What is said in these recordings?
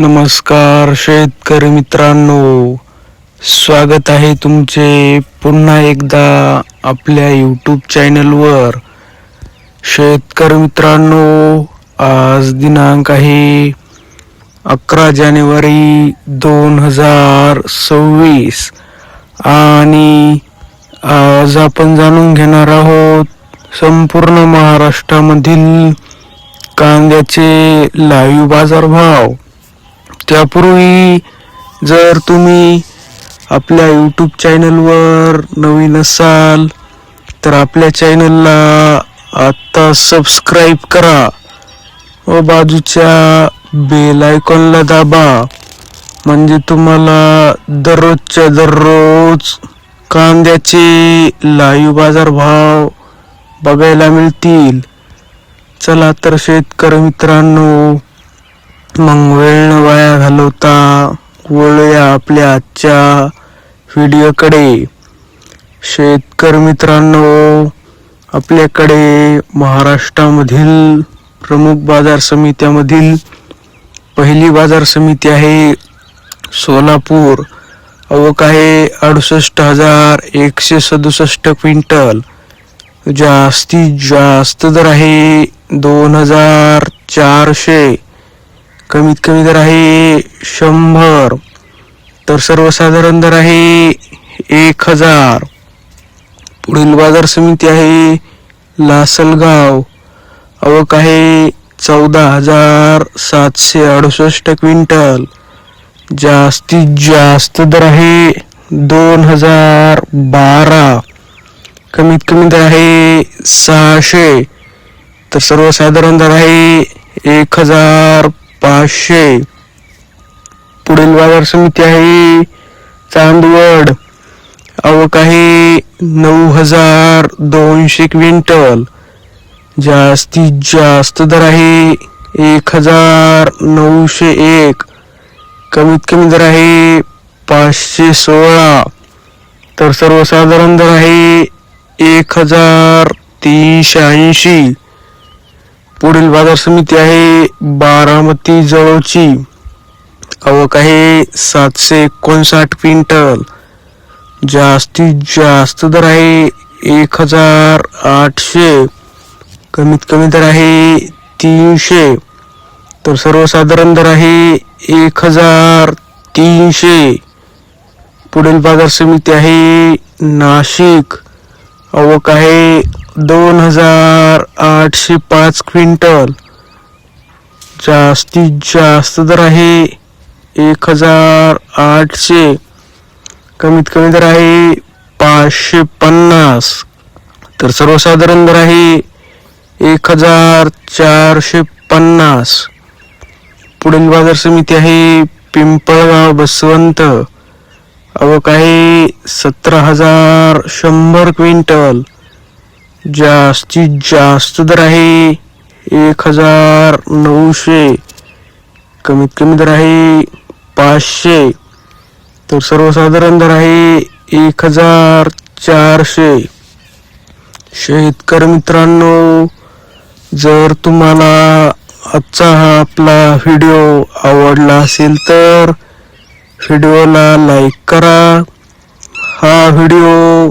नमस्कार शेतकरी मित्रांनो. स्वागत आहे तुमचे पुन्हा एकदा आपल्या यूट्यूब चॅनलवर शेतकरी मित्रांनो आज दिनांक आहे अकरा जानेवारी दोन हजार सव्वीस. आणि आज आपण जाणून घेणार आहोत संपूर्ण महाराष्ट्रामधील कांद्याचे लाईव्ह बाजारभाव. त्यापूर्वी जर तुम्ही आपल्या यूट्यूब चॅनलवर नवीन असाल तर आपल्या चॅनलला आत्ता सबस्क्राईब करा व बाजूच्या बेल आयकॉनला दाबा. म्हणजे तुम्हाला दररोजच्या दररोज कांद्याचे लाईव्ह बाजारभाव बघायला मिळतील. चला तर शेतकरी मित्रांनो मग वेळ न वाया घालवता वळूया आपल्या आजच्या व्हिडिओकडे. शेतकरी मित्रांनो आपल्याकडे महाराष्ट्रामधील प्रमुख बाजार समित्यामधील पहिली बाजार समिती आहे सोलापूर. अवक आहे अडुसष्ट हजार एकशे सदुसष्ट क्विंटल. जास्तीत जास्त दर आहे दोन हजार चारशे. कमीत कमी दर आहे शंभर. तर सर्वसाधारण दर आहे एक हजार. पुढील बाजार समिती आहे लासलगाव. अवक आहे चौदा हजार सातशे अडुसष्ट क्विंटल. जास्तीत जास्त दर आहे दोन हजार बारा. कमीत कमी दर आहे सहाशे. तर सर्वसाधारण दर आहे एक हजार पाचशे. पुढील बाजार समिती आहे चांदवड. आवक आहे नऊ हजार दोनशे क्विंटल. जास्तीत जास्त दर आहे एक हजार नऊशे एक. कमीत कमी दर आहे पाचशे सोळा. तर सर्वसाधारण दर आहे एक हजार तीनशे ऐंशी. पुढील बाजार समिती आहे बारामती जवळची. आवक आहे सातशे एकोणसाठ क्विंटल. जास्तीत जास्त दर आहे एक हजार आठशे. कमीत कमी दर आहे तीनशे. तर सर्वसाधारण दर आहे एक हजार तीनशे. पुढील बाजार समिती आहे नाशिक. आवक आहे दोन हजार आठशे पाच क्विंटल. जास्तीत जास्त दर आहे एक हजार आठशे. कमीत कमी दर आहे पाचशे पन्नास. तर सर्वसाधारण दर आहे एक हजार चारशे पन्नास. पुढील बाजार समिती आहे पिंपळगाव बसवंत. अवक आहे सतरा हजार शंभर क्विंटल. जास्तीत जास्त दर आहे एक हजार नऊशे. कमीत कमी दर आहे पाचशे. तर सर्वसाधारण दर आहे एक हजार चारशे. शेतकरी मित्रांनो जर तुम्हाला आजचा हा आपला व्हिडिओ आवडला असेल तर व्हिडिओला लाईक करा. हा व्हिडिओ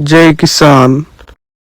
जय किसान